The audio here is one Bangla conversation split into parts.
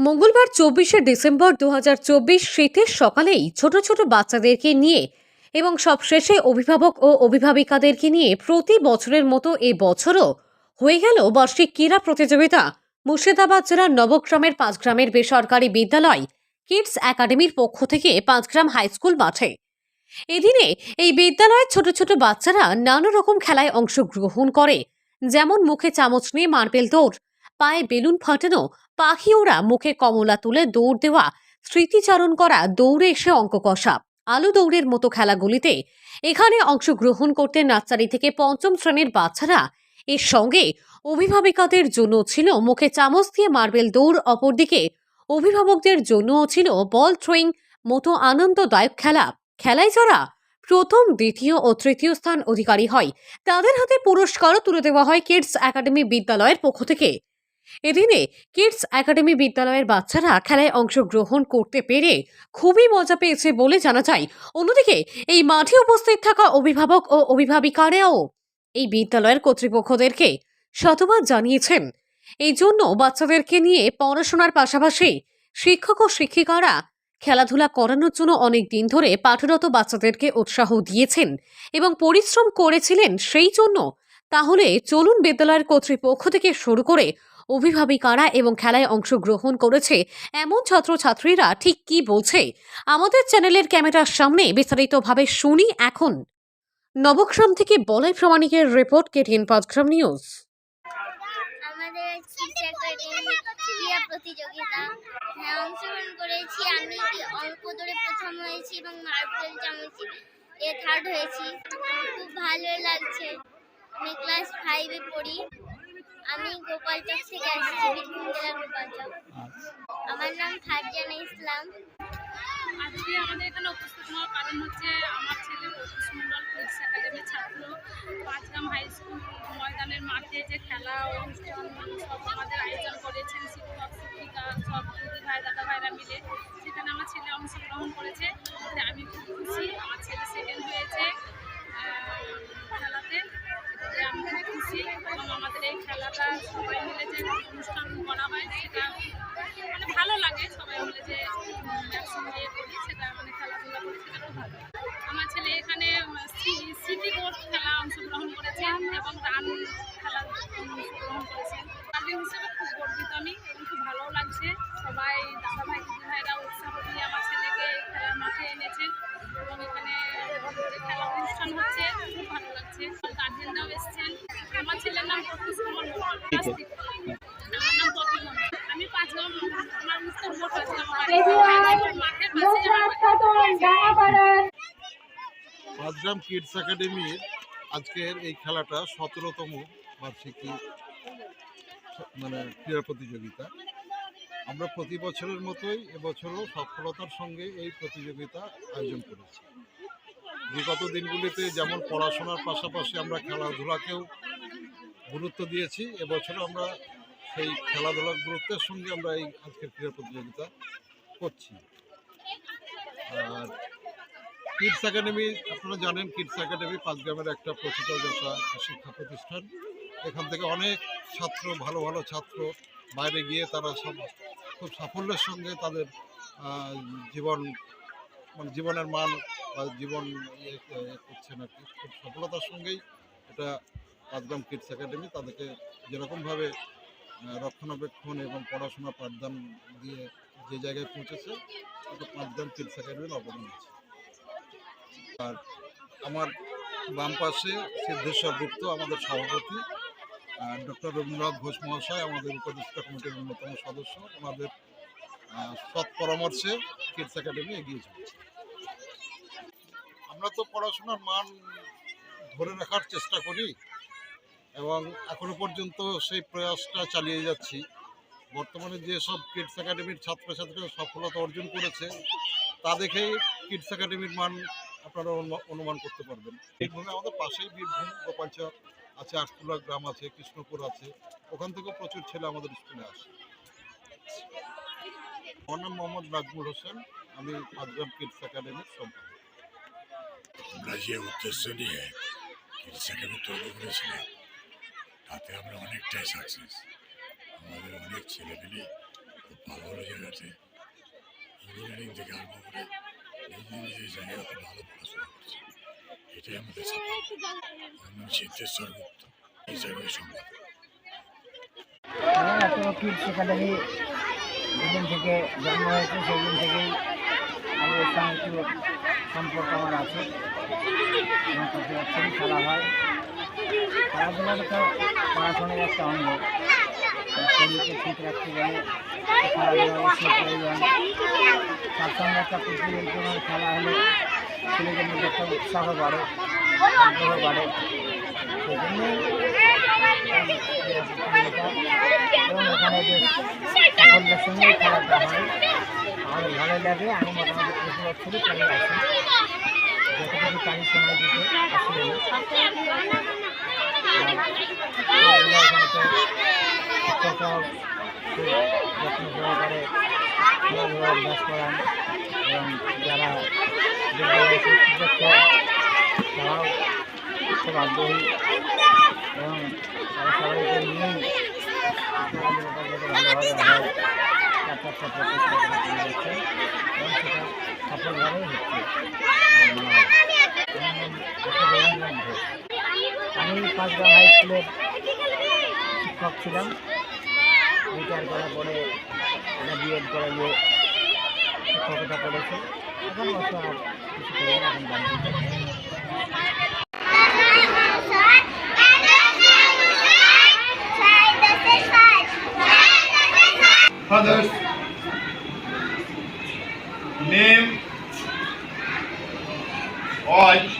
মঙ্গলবার চব্বিশে ডিসেম্বর দু হাজার চব্বিশ শীতের সকালেই ছোট ছোট বাচ্চাদেরকে নিয়ে এবং সবশেষে অভিভাবক ও অভিভাবিকাদেরকে নিয়ে প্রতি বছরের মতো এ বছরও হয়ে গেল বার্ষিক ক্রীড়া প্রতিযোগিতা। মুর্শিদাবাদ জেলার নবগ্রামের পাঁচগ্রামের বেসরকারি বিদ্যালয় কিডস একাডেমির পক্ষ থেকে পাঁচগ্রাম হাই স্কুল মাঠে। এদিনে এই বিদ্যালয়ের ছোট ছোট বাচ্চারা নানা রকম খেলায় অংশগ্রহণ করে, যেমন মুখে চামচ নিয়ে মার্বেল দৌড় পায়ে বেলুন ফাটানো, পাখি ওড়া, মুখে কমলা তুলে দৌড় দেওয়া, স্মৃতিচারণ করা, দৌড়ে এসে অঙ্ক কষা, আলু দৌড়ের মতো খেলাগুলিতে। এখানে অংশগ্রহণ করতে নার্সারি থেকে পঞ্চম শ্রেণির বাচ্চারা এর সঙ্গে অভিভাবিকাদের জন্য ছিল মুখে চামচ দিয়ে মার্বেল দৌড়, অপরদিকে অভিভাবকদের জন্যও ছিল বল থ্রোয়িং মতো আনন্দদায়ক খেলা। খেলায় যারা প্রথম, দ্বিতীয় ও তৃতীয় স্থান অধিকারী হয়, তাদের হাতে পুরস্কারও তুলে দেওয়া হয় কিডস একাডেমি বিদ্যালয়ের পক্ষ থেকে। এদিনে কিডস একাডেমি বিদ্যালয়ের বাচ্চারা খেলায় অংশগ্রহণ করতে পেরে খুবই মজা পেয়েছে বলে জানা যায়। অন্যদিকে এই মাঠে উপস্থিত থাকা অভিভাবক ও অভিভাবিকারাও এই বিদ্যালয়ের কর্তৃপক্ষদেরকে শতবার জানিয়েছেন। এই জন্য বাচ্চাদেরকে নিয়ে পড়াশোনার পাশাপাশি শিক্ষক ও শিক্ষিকারা খেলাধুলা করানোর জন্য অনেক দিন ধরে পাঠরত বাচ্চাদেরকে উৎসাহ দিয়েছেন এবং পরিশ্রম করেছিলেন সেই জন্য। তাহলে চলুন বিদ্যালয়ের কর্তৃপক্ষ থেকে শুরু করে অভিভাবিকারা এবং খেলায় অংশগ্রহণ করেছে। এমন ছাত্রছাত্রীরা ঠিক কি বলছে? আমাদের চ্যানেলের ক্যামেরার সামনে বিস্তারিতভাবে শুনি এখন। নবগ্রাম থেকে বলাই প্রমাণিকের রিপোর্ট কেটিএন পাঁচগ্রাম নিউজ। হ্যাঁ এ থার্ড হয়েছি। খুব ভালো লাগছে। আমি ক্লাস ফাইভে পড়ি। আমি গোপালচক থেকে আসছি, বীরভূম জেলার গোপালচক আমার নাম ফারজানা ইসলাম। আজকে আমাদের এখানে উপস্থিত হওয়ার কারণ হচ্ছে আমার ছেলে প্রতিশ মন্ডল কিডস একাডেমির ছাত্র। পাঁচগ্রাম হাই স্কুল ময়দানের মাঠে যে খেলা অনুষ্ঠান সব আমাদের আয়োজন করেছেন, শিক্ষক, শিক্ষিকা, সব দিদি ভাই, দাদা ভাইরা মিলে। সেখানে আমার ছেলে অংশগ্রহণ করেছে। আমি খুব খুশি। আমার ছেলে সেকেন্ড হয়েছে খেলাতে। অংশগ্রহণ করেছেন এবং রান খেলা অংশগ্রহণ করেছেন। গার্জেন হিসেবে খুব গর্বিত আমি এবং খুব ভালোও লাগছে। সবাই দাদা ভাই দিদি ভাইরা উৎসাহ দিয়ে আমার ছেলেকে খেলার মাঠে এনেছেন এবং এখানে খেলা অনুষ্ঠান হচ্ছে। খুব ভালো লাগছে। গার্জেনরাও এসছেন। আমার ছেলের নাম প্রত্যুষ কুমার আমার নাম পপি আমি পাঁচগাঁও আমার উত্তর আছে মাঠের পাশেই আমার কিডস একাডেমির আজকের এই খেলাটা সতেরোতম বার্ষিকী মানে ক্রীড়া প্রতিযোগিতা। আমরা প্রতি বছরের মতোই এবছরও সফলতার সঙ্গে এই প্রতিযোগিতা আয়োজন করেছি। বিগত দিনগুলিতে যেমন পড়াশোনার পাশাপাশি আমরা খেলাধুলাকেও গুরুত্ব দিয়েছি, এবছরও আমরা সেই খেলাধুলার গুরুত্বের সঙ্গে আমরা এই আজকের ক্রীড়া প্রতিযোগিতা করছি। আর কিডস একাডেমি আপনারা জানেন কিডস একাডেমি পাঁচগ্রামের একটা প্রথিতযশা শিক্ষা প্রতিষ্ঠান। এখান থেকে অনেক ছাত্র, ভালো ভালো ছাত্র বাইরে গিয়ে তারা সব খুব সাফল্যের সঙ্গে তাদের জীবন মানে জীবনের মান বা জীবন ইয়ে ইয়ে করছেন আর কি। খুব সফলতার সঙ্গেই এটা পাঁচগ্রাম কিডস একাডেমি তাদেরকে যেরকমভাবে রক্ষণাবেক্ষণ এবং পড়াশোনা পাঠদান দিয়ে যে জায়গায় পৌঁছেছে পাঁচগ্রাম কিডস একাডেমির অবদান আছে। আর আমার বাম পাশে সিদ্ধেশ্বর গুপ্ত আমাদের সভাপতি ডক্টর রবীন্দ্রনাথ ঘোষ মহাশয় আমাদের উপদেষ্টা কমিটির অন্যতম সদস্য। আহ, সৎ পরামর্শে কিডস একাডেমি এগিয়ে চলছে। আমরা তো পড়াশোনার মান ধরে রাখার চেষ্টা করি এবং এখনও পর্যন্ত সেই প্রয়াসটা চালিয়ে যাচ্ছি। বর্তমানে যেসব কিডস একাডেমির ছাত্রছাত্রীরা সফলতা অর্জন করেছে তা দেখেই কিডস একাডেমির মান আপনারা অনুমা- অনুমান করতে পারবেন। বীরভূমে আমাদের পাশেই বীরভূম গোপালচক আছে আটকুলা গ্রাম আছে, কৃষ্ণপুর আছে। ওখান থেকেও প্রচুর ছেলে আমাদের স্কুলে আসে। আমার নাম মোহাম্মদ নাজমুল হোসেন, আমি পাঁচগ্রাম কিডস একাডেমির সম্পাদক। তাতে আমরা অনেকটাই সাকসেস আমাদের অনেক ছেলেমেয়ে খুব ভালো ভালো জায়গাতে ইঞ্জিনিয়ারিং থেকে আরম্ভ করে নিজে জায়গায় খুব ভালো পড়াশোনা করছে এটাই আমাদের আমার সিদ্ধেশ্বর গুপ্ত এই জায়গায় সম্ভব এত কিডস একাডেমি যেদিন থেকে জন্ম হয়েছে সেই দিন থেকেই আমি এর সঙ্গে একটু সম্পর্ক আমার আছে এবং প্রতি বছরই খেলা হয় খেলাধুলাটা তো পড়াশোনার একটা অঙ্গ শরীরকে ঠিক রাখতে গেলে খেলাধুলা প্রয়োজন সঙ্গে একটা প্রতিযোগিতামূলক খেলা হলে ছেলেদের মধ্যে একটা উৎসাহ বাড়ে আগ্রহ বাড়ে সেই প্রতিযোগিতা এবং এখানে বেশ সাফল্যের সঙ্গেই খেলাটা হয় আমার ভালো লাগে আমি মোটামুটি প্রতি বছরই খেলে আসি যতটুকু পারি সময় দিতে আসি আমি। এখানে তো শিক্ষকরাও যত্ন সহকারে খেলাধুলা অভ্যাস করান এবং যারা তারাও খুব আগ্রহী এবং তারা সবাইকে নিয়েই খেলাধুলাটা যাতে ভালোভাবে হয় তার একটা করে যাচ্ছে এবং সেটা সফলভাবেই হচ্ছে মনে হয়। আমি পাঁচগ্রাম হাই স্কুলের শিক্ষক ছিলাম রিটায়ার করার পরে এটা বিএড করে গিয়ে শিক্ষকতা করেছি। এখন অবশ্য আর কিছু করি না এখন বাড়িতে Fathers, name, watch,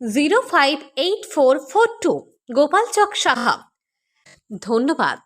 zero five eight four four two Gopalchak Saha. ধন্যবাদ।